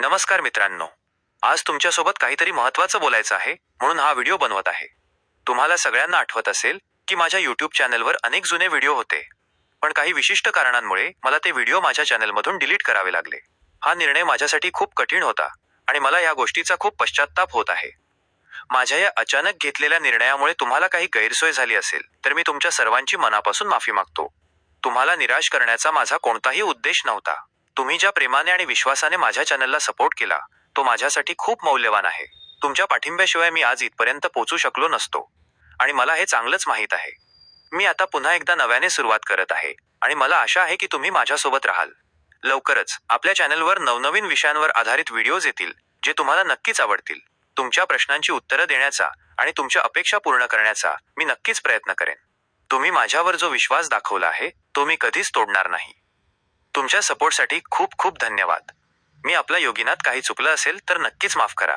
नमस्कार मित्रांनो. आज तुमच्यासोबत काहीतरी महत्त्वाचं बोलायचं आहे म्हणून हा व्हिडिओ बनवत आहे. तुम्हाला सगळ्यांना आठवत असेल की माझ्या यूट्यूब चॅनलवर अनेक जुने व्हिडिओ होते. पण काही विशिष्ट कारणांमुळे मला ते व्हिडिओ माझ्या चॅनलमधून डिलीट करावे लागले. हा निर्णय माझ्यासाठी खूप कठीण होता आणि मला या गोष्टीचा खूप पश्चात्ताप होत आहे. माझ्या या अचानक घेतलेल्या निर्णयामुळे तुम्हाला काही गैरसोय झाली असेल तर मी तुमच्या सर्वांची मनापासून माफी मागतो. तुम्हाला निराश करण्याचा माझा कोणताही उद्देश नव्हता. तुम्ही ज्या प्रेमाने आणि विश्वासाने माझ्या चॅनलला सपोर्ट केला तो माझ्यासाठी खूप मौल्यवान आहे. तुमच्या पाठिंब्याशिवाय मी आज इथपर्यंत पोचू शकलो नसतो. आणि मला हे चांगलंच माहीत आहे. मी आता पुन्हा एकदा नव्याने सुरुवात करत आहे आणि मला आशा आहे की तुम्ही माझ्यासोबत राहाल. लवकरच आपल्या चॅनलवर नवनवीन विषयांवर आधारित व्हिडिओज येतील जे तुम्हाला नक्कीच आवडतील. तुमच्या प्रश्नांची उत्तरं देण्याचा आणि तुमच्या अपेक्षा पूर्ण करण्याचा मी नक्कीच प्रयत्न करेन. तुम्ही माझ्यावर जो विश्वास दाखवला आहे तो मी कधीच तोडणार नाही. तुमच्या सपोर्टसाठी खूप खूप धन्यवाद. मी आपल्या योगिनात काही चुकलं असेल तर नक्कीच माफ करा.